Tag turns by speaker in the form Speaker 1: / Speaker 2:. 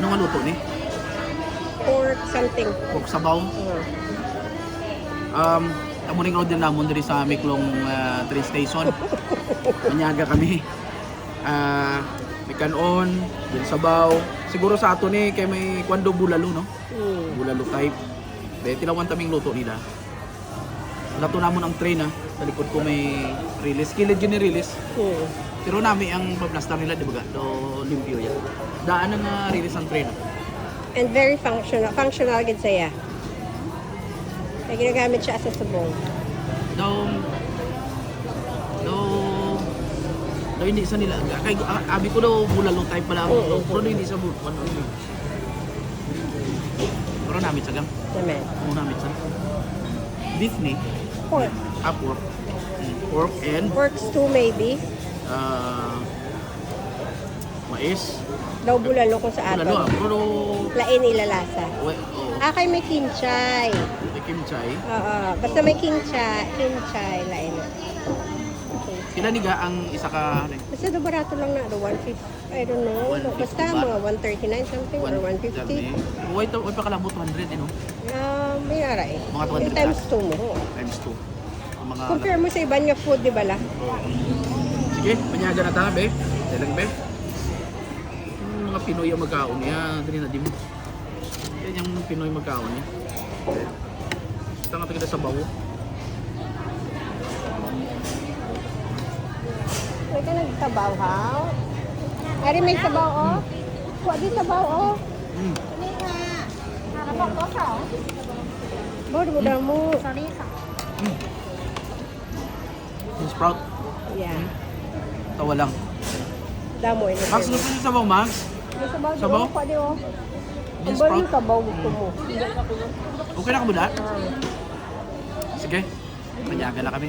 Speaker 1: Ano nga luto ni?
Speaker 2: Pork something.
Speaker 1: Pork sabaw.
Speaker 2: Uh,
Speaker 1: Um, amo ning order namon diri sa Miklong ah, train station. Manyaga kami. Ah, may kanon, din sabaw. Siguro sa ato ni kay may kwando bulalo no.
Speaker 2: mm.
Speaker 1: Bulalo type. Be tilawan taming luto nila. Lato namon ang train ha. Sa likod ko may release. Kilid yun ni release.
Speaker 2: Mm.
Speaker 1: Pero nami ang pablastar nila, di ba? Do limpyo yan. Daan ang uh, release ang train.
Speaker 2: And very functional. Functional gid saya. Kaya ginagamit siya sa subong.
Speaker 1: Daw, daw, daw hindi sa nila. Kay, ah, abi ko daw bulalo type pala.
Speaker 2: Oo, oo,
Speaker 1: Pero hindi sa bulalo. Ano, ano. Pero namit sa gam.
Speaker 2: Naman.
Speaker 1: Ano namit sa? Ni.
Speaker 2: Pork.
Speaker 1: Ah, pork. Pork and
Speaker 2: Pork stew maybe.
Speaker 1: ah mais.
Speaker 2: Daw bulalo ko sa
Speaker 1: Bulalo ah. Pero,
Speaker 2: Lain ilalasa.
Speaker 1: we, oh,
Speaker 2: Ah, kay may kinchay.
Speaker 1: may kimchay.
Speaker 2: Oo. Basta may kinchay. Kinchay. Lain.
Speaker 1: Sila niga ang isa ka ano,
Speaker 2: Basta do barato lang na. Do 150. I don't know.
Speaker 1: 150
Speaker 2: Basta
Speaker 1: ba?
Speaker 2: mga 139 something or 150.
Speaker 1: Wait, wait pa kalabot 200 eh, no?
Speaker 2: Ah, may ara eh.
Speaker 1: Mga 200
Speaker 2: Yung times 2 mo.
Speaker 1: Times 2. Ang mga...
Speaker 2: Compare mo sa iba niya food, di ba la?
Speaker 1: Sige, panyaga na tayo, be. Dalang, be. Yung mga Pinoy ang magkaon niya. Dali na, di mo. Yan yung Pinoy magkaon niya. Tanga tayo sa bawo.
Speaker 2: May ka nagsabaw, ha? Ari, may sabaw, oh. Kuha di sabaw, oh.
Speaker 1: Mm.
Speaker 2: Bawd mo daw mo.
Speaker 1: Mm. Yung sprout,
Speaker 2: Yeah.
Speaker 1: tawa lang.
Speaker 2: Damo, eh.
Speaker 1: Max, gusto niyo sabaw, Max?
Speaker 2: Sabaw,
Speaker 1: Sabaw?
Speaker 2: mo. Kuha di, oh.
Speaker 1: Yung
Speaker 2: Ang
Speaker 1: sprout?
Speaker 2: yung sabaw gusto mo.
Speaker 1: Okay na ka ba
Speaker 2: Ah.
Speaker 1: Sige. Panyaga na kami.